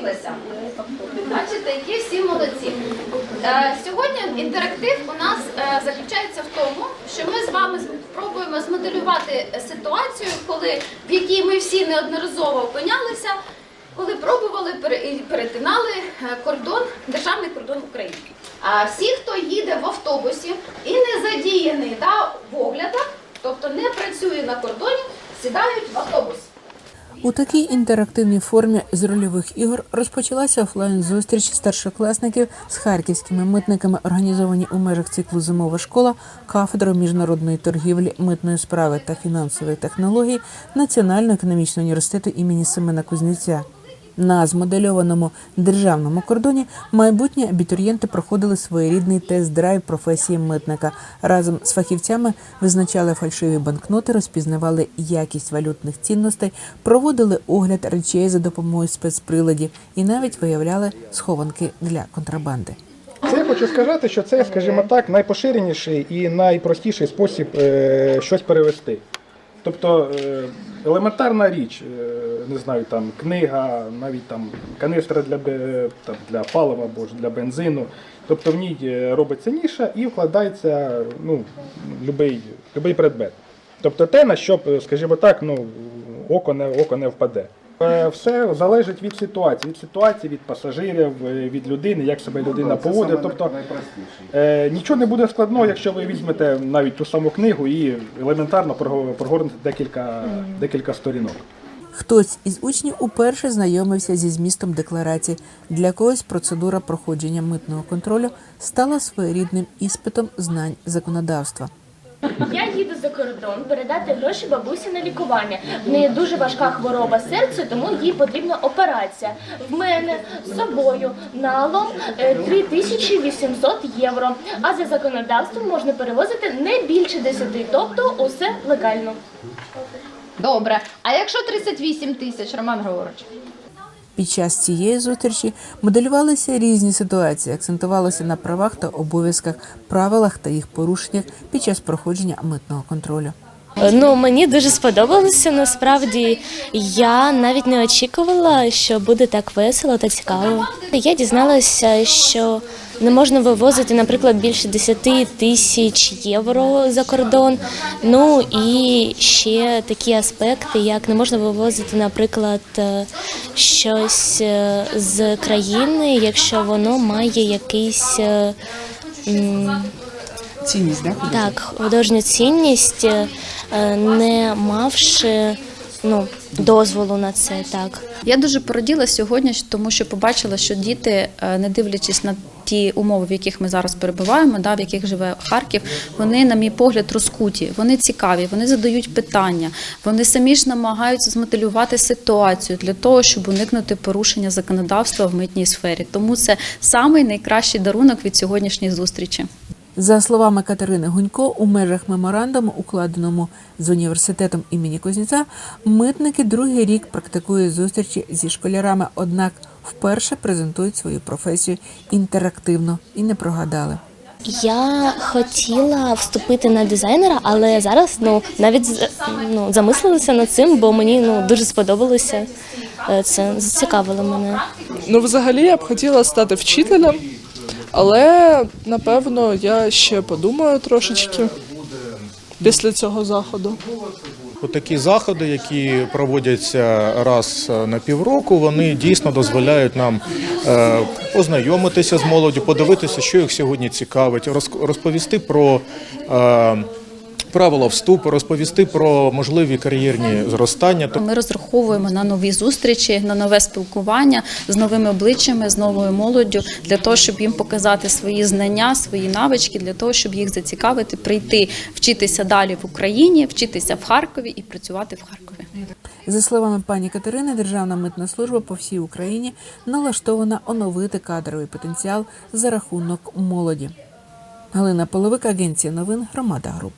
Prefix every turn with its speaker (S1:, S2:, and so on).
S1: навчилася. Бачите, які всі молодці. Е, Сьогодні інтерактив у нас е, заключається в тому, що ми з вами спробуємо змоделювати ситуацію, коли в якій ми всі неодноразово опинялися, коли пробували і перетинали е, кордон, державний кордон України. А всі, хто їде в автобусі і не задіяний да, в оглядах, тобто не працює на кордоні, сідають в автобус.
S2: У такій інтерактивній формі з рольових ігор розпочалася офлайн зустріч старшокласників з харківськими митниками, організовані у межах циклу Зимова школа кафедрою міжнародної торгівлі, митної справи та фінансової технології Національного економічного університету імені Семена Кузнєця. На змодельованому державному кордоні майбутні абітурієнти проходили своєрідний тест-драйв професії митника. Разом з фахівцями визначали фальшиві банкноти, розпізнавали якість валютних цінностей, проводили огляд речей за допомогою спецприладів і навіть виявляли схованки для контрабанди.
S3: Це я хочу сказати, що це, скажімо так, найпоширеніший і найпростіший спосіб е, щось перевести. Тобто е, елементарна річ, е, не знаю, там книга, навіть там канистра для, там, для палива або ж для бензину. Тобто в ній е, робиться ніша і вкладається ну, любий, любий предмет. Тобто те, на що, е, скажімо так, ну, око не, око не впаде. Е, Все залежить від ситуації, від ситуації, від пасажирів, від людини, як себе людина поводить. Тобто е, нічого не буде складного, якщо ви візьмете навіть ту саму книгу і елементарно прогорнете декілька, декілька сторінок.
S2: Хтось із учнів уперше знайомився зі змістом декларації. Для когось процедура проходження митного контролю стала своєрідним іспитом знань законодавства.
S4: Я їду за кордон передати гроші бабусі на лікування. В неї дуже важка хвороба серця, тому їй потрібна операція. В мене з собою налом е, 3800 євро. А за законодавством можна перевозити не більше 10, тобто усе легально.
S1: Добре. А якщо 38 тисяч, Роман Григорович?
S2: Під час цієї зустрічі моделювалися різні ситуації, акцентувалося на правах та обов'язках, правилах та їх порушеннях під час проходження митного контролю.
S4: Ну мені дуже сподобалося. Насправді я навіть не очікувала, що буде так весело та цікаво. Я дізналася, що не можна вивозити, наприклад, більше 10 тисяч євро за кордон. Ну і ще такі аспекти, як не можна вивозити, наприклад, е, щось е, з країни, якщо воно має якийсь.
S2: Цінність, да?
S4: так, художню цінність, е, не мавши ну, дозволу на це, так.
S5: Я дуже пораділа сьогодні, тому що побачила, що діти, е, не дивлячись на ті умови, в яких ми зараз перебуваємо, да, в яких живе Харків, вони, на мій погляд, розкуті, вони цікаві, вони задають питання, вони самі ж намагаються змотивувати ситуацію для того, щоб уникнути порушення законодавства в митній сфері. Тому це самий найкращий дарунок від сьогоднішньої зустрічі.
S2: За словами Катерини Гунько, у межах меморандуму, укладеному з університетом імені Кузнєця, митники другий рік практикують зустрічі зі школярами, однак вперше презентують свою професію інтерактивно і не прогадали.
S4: Я хотіла вступити на дизайнера, але зараз ну навіть з- ну, замислилася над цим, бо мені ну дуже сподобалося. Е, Це зацікавило мене.
S6: Ну, взагалі я б хотіла стати вчителем, але напевно я ще подумаю трошечки після цього заходу.
S7: Такі заходи, які проводяться раз е, на півроку, вони дійсно дозволяють нам е, познайомитися з молоддю, подивитися, що їх сьогодні цікавить, роз- розповісти про е, правила вступу, розповісти про можливі кар'єрні зростання.
S5: Ми розраховуємо на нові зустрічі, на нове спілкування з новими обличчями, з новою молоддю, для того, щоб їм показати свої знання, свої навички, для того, щоб їх зацікавити, прийти, вчитися далі в Україні, вчитися в Харкові і працювати в Харкові.
S2: За словами пані Катерини, Державна митна служба по всій Україні налаштована оновити кадровий потенціал за рахунок молоді. Галина Половик, агенція новин, громада груп.